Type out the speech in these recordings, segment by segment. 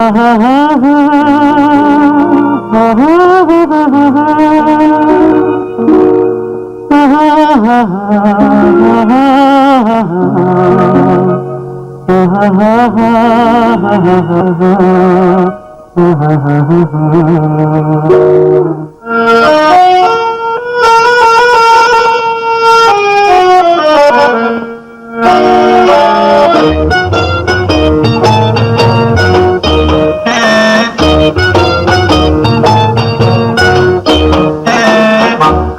ha ha ha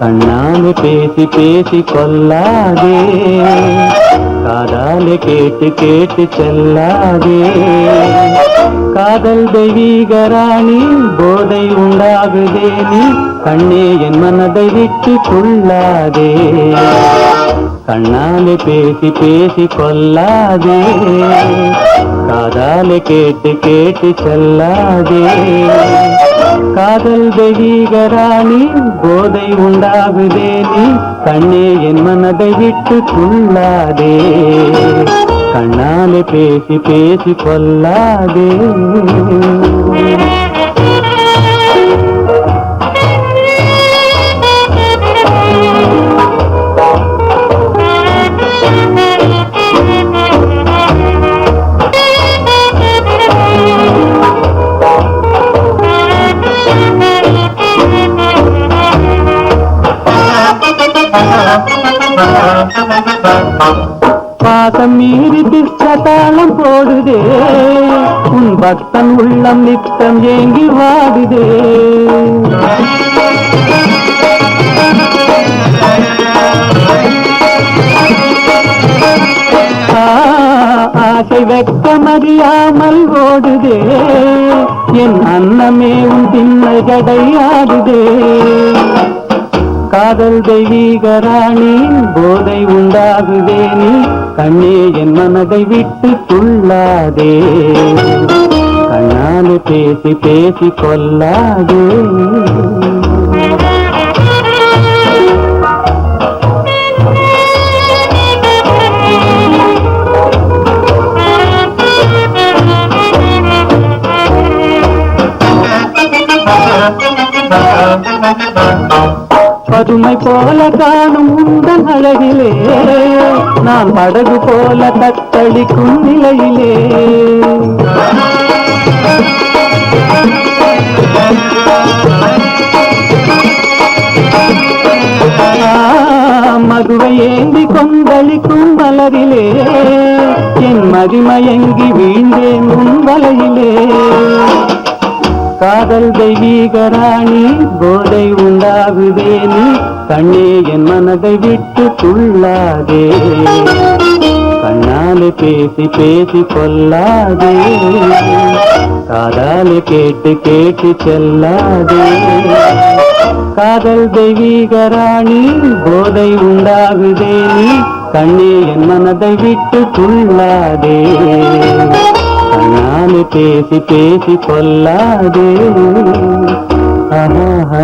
கண்ணாலே பேசி பேசி கொல்லாதே காதாலே கேட்டு கேட்டு செல்லாதே. காதல் தெய்வீக ராணி போதை உண்டாகுதே. நீ கண்ணே என் மனதை விட்டு கொள்ளாதே. கண்ணாலே பேசி பேசி கொல்லாதே காதாலே கேட்டு கேட்டு செல்லாதே. காதல் தெய்வீகராணி போதை உண்டாகுதே நீ. கண்ணே என் மனதை விட்டு துள்ளாதே. கண்ணாலே பேசி பேசி கொல்லாதே பாசம் மீறி பிச்சதாளம் போடுதே. உன் பக்தன் உள்ளம் நித்தம் ஏங்கி வாடுதே. ஆசை வெக்கமறியாமல் ஓடுதே. என் அன்னமே உன் திண்ணை கடையாடுதே காதல் தெய்வீக ராணி போதை உண்டாகுதே நீ. கண்ணே என் மனதை விட்டு துள்ளாதே. கண்ணாலு பேசி பேசி கொல்லாதே பதுமை போல காணும் உந்தன் அழகிலே. நான் படகு போல தத்தளிக்கும் நிலையிலே. மதுவை ஏந்தி கொந்தளிக்கும் மலரிலே. என் மதிமயங்கி வீழ்ந்தேன் உன் வலையிலே. காதல் தெய்வீக ராணி போதை உண்டாகுதே நீ கண்ணே என் மனதை விட்டு துள்ளாதே. கண்ணாலே பேசி பேசி கொல்லாதே காதாலே கேட்டு கேட்டு செல்லாதே. காதல் தெய்வீக ராணி போதை உண்டாகுதே நீ கண்ணே என் மனதை விட்டு துள்ளாதே. ప్రాణాలు పేసి పేసి పొల్లాదే ఆహా